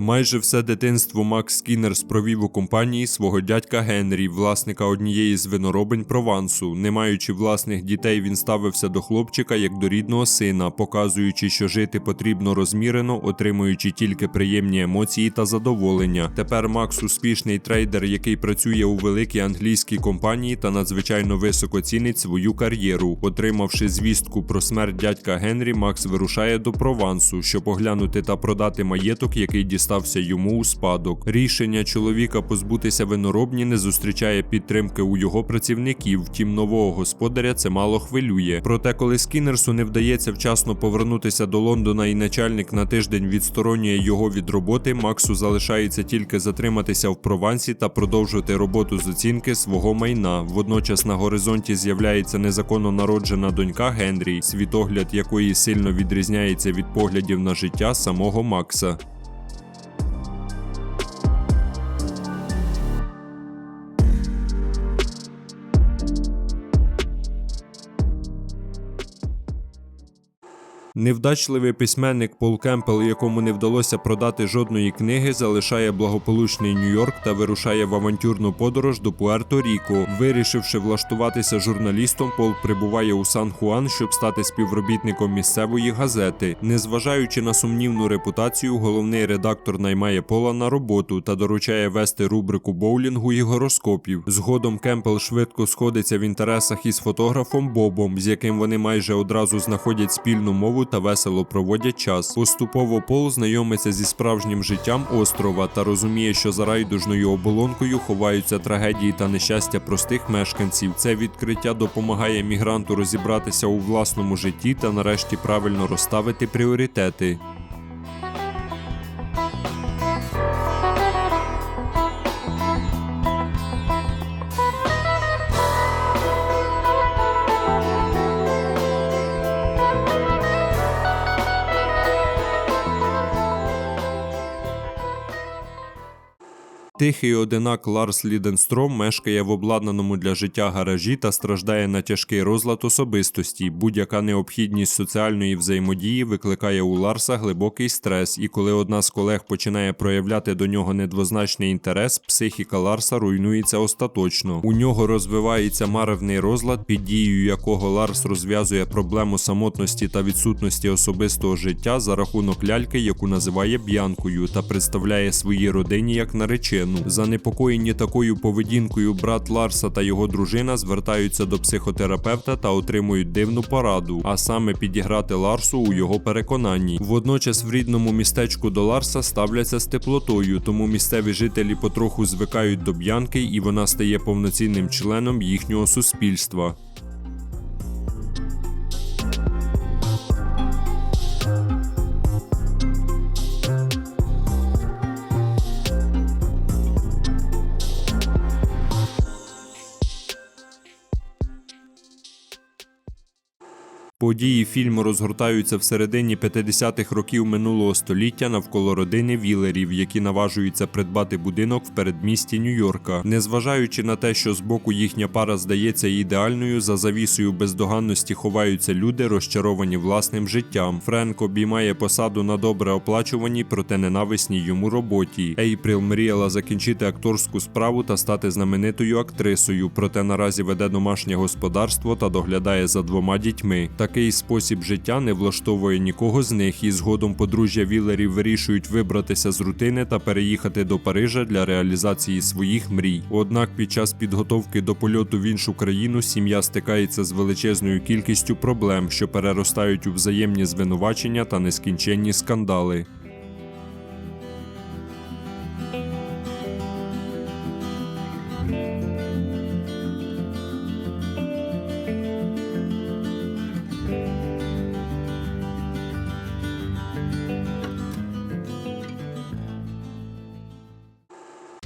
Майже все дитинство Макс Скіннерс провів у компанії свого дядька Генрі, власника однієї з виноробень Провансу. Не маючи власних дітей, він ставився до хлопчика як до рідного сина, показуючи, що жити потрібно розмірено, отримуючи тільки приємні емоції та задоволення. Тепер Макс успішний трейдер, який працює у великій англійській компанії та надзвичайно високо цінить свою кар'єру. Отримавши звістку про смерть дядька Генрі, Макс вирушає до Провансу, щоб оглянути та продати маєток, який дістався йому у спадок. Рішення чоловіка позбутися виноробні не зустрічає підтримки у його працівників. Втім, нового господаря це мало хвилює. Проте, коли Скіннерсу не вдається вчасно повернутися до Лондона, і начальник на тиждень відсторонює його від роботи, Максу залишається тільки затриматися в Провансі та продовжувати роботу з оцінки свого майна. Водночас на горизонті з'являється незаконно народжена донька Генрі, світогляд якої сильно відрізняється від поглядів на життя самого Макса. Невдачливий письменник Пол Кемпел, якому не вдалося продати жодної книги, залишає благополучний Нью-Йорк та вирушає в авантюрну подорож до Пуерто-Ріко. Вирішивши влаштуватися журналістом, Пол прибуває у Сан-Хуан, щоб стати співробітником місцевої газети. Незважаючи на сумнівну репутацію, головний редактор наймає Пола на роботу та доручає вести рубрику боулінгу і гороскопів. Згодом Кемпел швидко сходиться в інтересах із фотографом Бобом, з яким вони майже одразу знаходять спільну мову та весело проводять час. Поступово Пол знайомиться зі справжнім життям острова та розуміє, що за райдужною оболонкою ховаються трагедії та нещастя простих мешканців. Це відкриття допомагає мігранту розібратися у власному житті та нарешті правильно розставити пріоритети. Тихий одинак Ларс Ліденстром мешкає в обладнаному для життя гаражі та страждає на тяжкий розлад особистості. Будь-яка необхідність соціальної взаємодії викликає у Ларса глибокий стрес, і коли одна з колег починає проявляти до нього недвозначний інтерес, психіка Ларса руйнується остаточно. У нього розвивається маревний розлад, під дією якого Ларс розв'язує проблему самотності та відсутності особистого життя за рахунок ляльки, яку називає б'янкою, та представляє своїй родині як наречену. Занепокоєні такою поведінкою брат Ларса та його дружина звертаються до психотерапевта та отримують дивну пораду, а саме підіграти Ларсу у його переконанні. Водночас в рідному містечку до Ларса ставляться з теплотою, тому місцеві жителі потроху звикають до б'янки, і вона стає повноцінним членом їхнього суспільства. Події фільму розгортаються в середині 50-х років минулого століття навколо родини Вілерів, які наважуються придбати будинок в передмісті Нью-Йорка. Незважаючи на те, що збоку їхня пара здається ідеальною, за завісою бездоганності ховаються люди, розчаровані власним життям. Френк обіймає посаду на добре оплачуваній, проте ненависній йому роботі. Ейприл мріяла закінчити акторську справу та стати знаменитою актрисою, проте наразі веде домашнє господарство та доглядає за двома дітьми. Такий спосіб життя не влаштовує нікого з них, і згодом подружжя Вілерів вирішують вибратися з рутини та переїхати до Парижа для реалізації своїх мрій. Однак під час підготовки до польоту в іншу країну сім'я стикається з величезною кількістю проблем, що переростають у взаємні звинувачення та нескінченні скандали.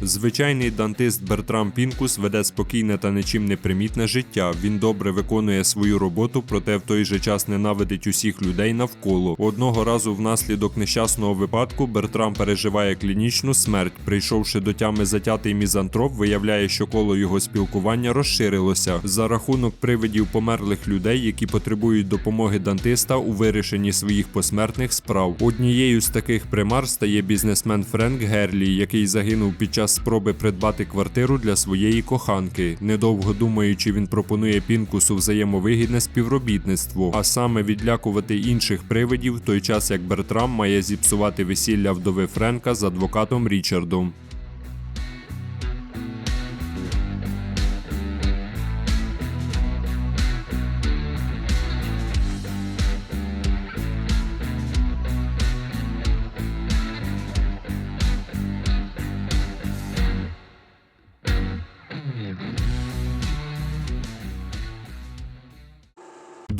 Звичайний дантист Бертрам Пінкус веде спокійне та нічим не примітне життя. Він добре виконує свою роботу, проте в той же час ненавидить усіх людей навколо. Одного разу внаслідок нещасного випадку Бертрам переживає клінічну смерть. Прийшовши до тями затятий мізантроп, виявляє, що коло його спілкування розширилося за рахунок привидів померлих людей, які потребують допомоги дантиста у вирішенні своїх посмертних справ. Однією з таких примар стає бізнесмен Френк Герлі, який загинув під час спроби придбати квартиру для своєї коханки. Недовго думаючи, він пропонує Пінкусу взаємовигідне співробітництво, а саме відлякувати інших привидів, в той час як Бертрам має зіпсувати весілля вдови Френка з адвокатом Річардом.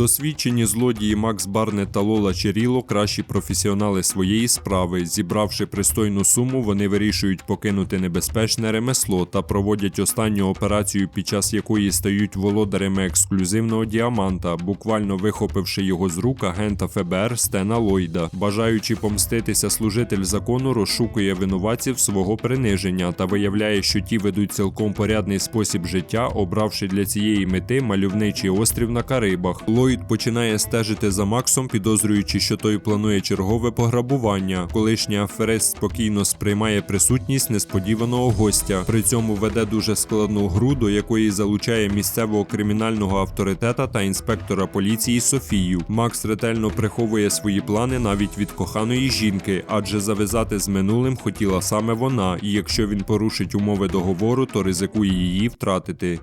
Досвідчені злодії Макс Барнет та Лола Черіло кращі професіонали своєї справи. Зібравши пристойну суму, вони вирішують покинути небезпечне ремесло та проводять останню операцію, під час якої стають володарями ексклюзивного діаманта, буквально вихопивши його з рук агента ФБР Стена Ллойда. Бажаючи помститися, служитель закону розшукує винуватців свого приниження та виявляє, що ті ведуть цілком порядний спосіб життя, обравши для цієї мети мальовничий острів на Карибах. Ллойд починає стежити за Максом, підозрюючи, що той планує чергове пограбування. Колишній аферист спокійно сприймає присутність несподіваного гостя. При цьому веде дуже складну гру, до якої залучає місцевого кримінального авторитета та інспектора поліції Софію. Макс ретельно приховує свої плани навіть від коханої жінки, адже зав'язати з минулим хотіла саме вона, і якщо він порушить умови договору, то ризикує її втратити.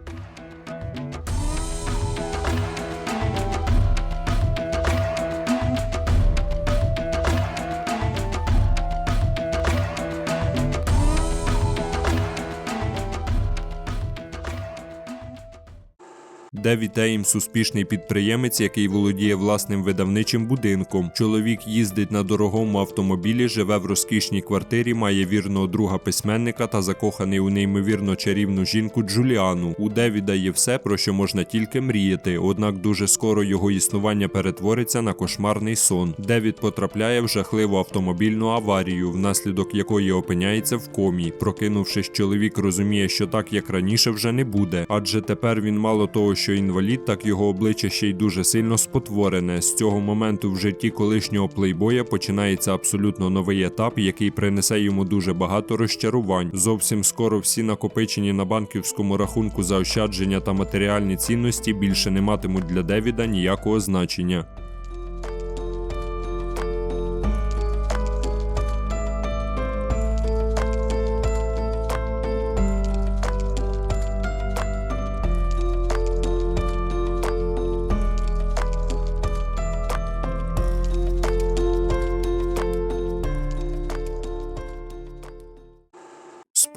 Девід Еймс – успішний підприємець, який володіє власним видавничим будинком. Чоловік їздить на дорогому автомобілі, живе в розкішній квартирі, має вірного друга письменника та закоханий у неймовірно чарівну жінку Джуліану. У Девіда є все, про що можна тільки мріяти. Однак дуже скоро його існування перетвориться на кошмарний сон. Девід потрапляє в жахливу автомобільну аварію, внаслідок якої опиняється в комі. Прокинувшись, чоловік розуміє, що так як раніше вже не буде, адже тепер він мало того, що інвалід, так його обличчя ще й дуже сильно спотворене. З цього моменту в житті колишнього плейбоя починається абсолютно новий етап, який принесе йому дуже багато розчарувань. Зовсім скоро всі накопичені на банківському рахунку заощадження та матеріальні цінності більше не матимуть для Девіда ніякого значення.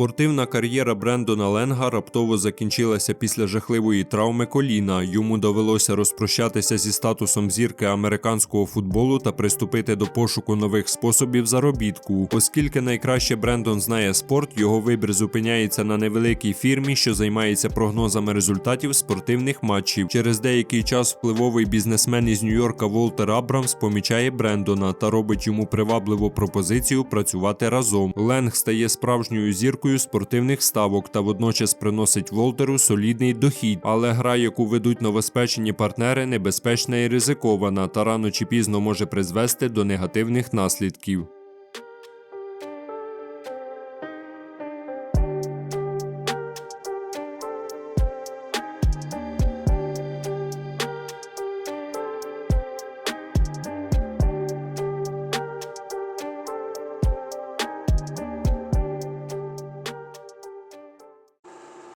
Спортивна кар'єра Брендона Ленга раптово закінчилася після жахливої травми коліна. Йому довелося розпрощатися зі статусом зірки американського футболу та приступити до пошуку нових способів заробітку. Оскільки найкраще Брендон знає спорт, його вибір зупиняється на невеликій фірмі, що займається прогнозами результатів спортивних матчів. Через деякий час впливовий бізнесмен із Нью-Йорка Волтер Абрамс помічає Брендона та робить йому привабливу пропозицію працювати разом. Ленг стає справжньою зіркою спортивних ставок та водночас приносить Волтеру солідний дохід. Але гра, яку ведуть новоспечені партнери, небезпечна і ризикована, та рано чи пізно може призвести до негативних наслідків.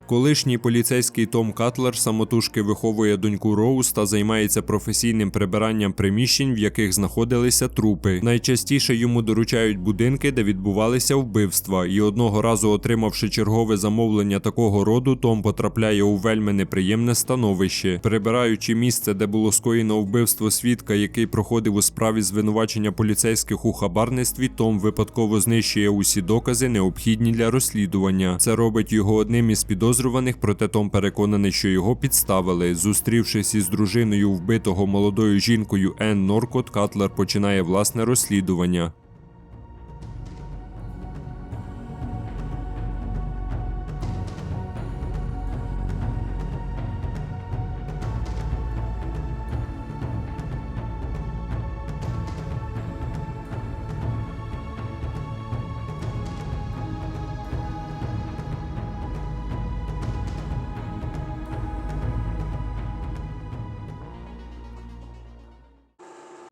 Колишній поліцейський Том Катлер самотужки виховує доньку Роуз та займається професійним прибиранням приміщень, в яких знаходилися трупи. Найчастіше йому доручають будинки, де відбувалися вбивства, і одного разу, отримавши чергове замовлення такого роду, Том потрапляє у вельми неприємне становище. Прибираючи місце, де було скоєно вбивство свідка, який проходив у справі звинувачення поліцейських у хабарництві, Том випадково знищує усі докази, необхідні для розслідування. Це робить його одним із підозрюваних, проте Том переконаний, що його підставили. Зустрівшись із дружиною вбитого молодою жінкою Енн Норкот, Катлер починає власне розслідування.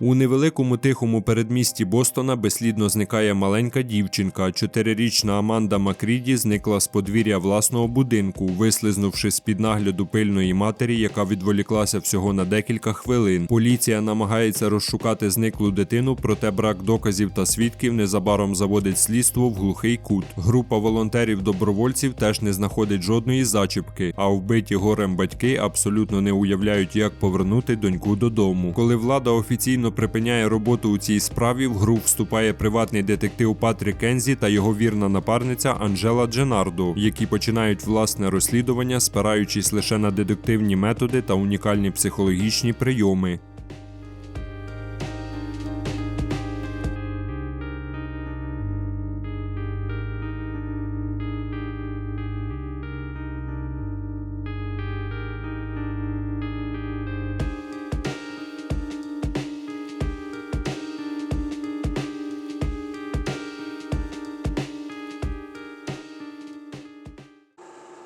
У невеликому тихому передмісті Бостона безслідно зникає маленька дівчинка. Чотирирічна Аманда Макріді зникла з подвір'я власного будинку, вислизнувши з під нагляду пильної матері, яка відволіклася всього на декілька хвилин. Поліція намагається розшукати зниклу дитину, проте брак доказів та свідків незабаром заводить слідство в глухий кут. Група волонтерів-добровольців теж не знаходить жодної зачіпки, а вбиті горем батьки абсолютно не уявляють, як повернути доньку додому. Коли влада офіційно припиняє роботу у цій справі, в гру вступає приватний детектив Патрік Кензі та його вірна напарниця Анжела Дженардо, які починають власне розслідування, спираючись лише на дедуктивні методи та унікальні психологічні прийоми.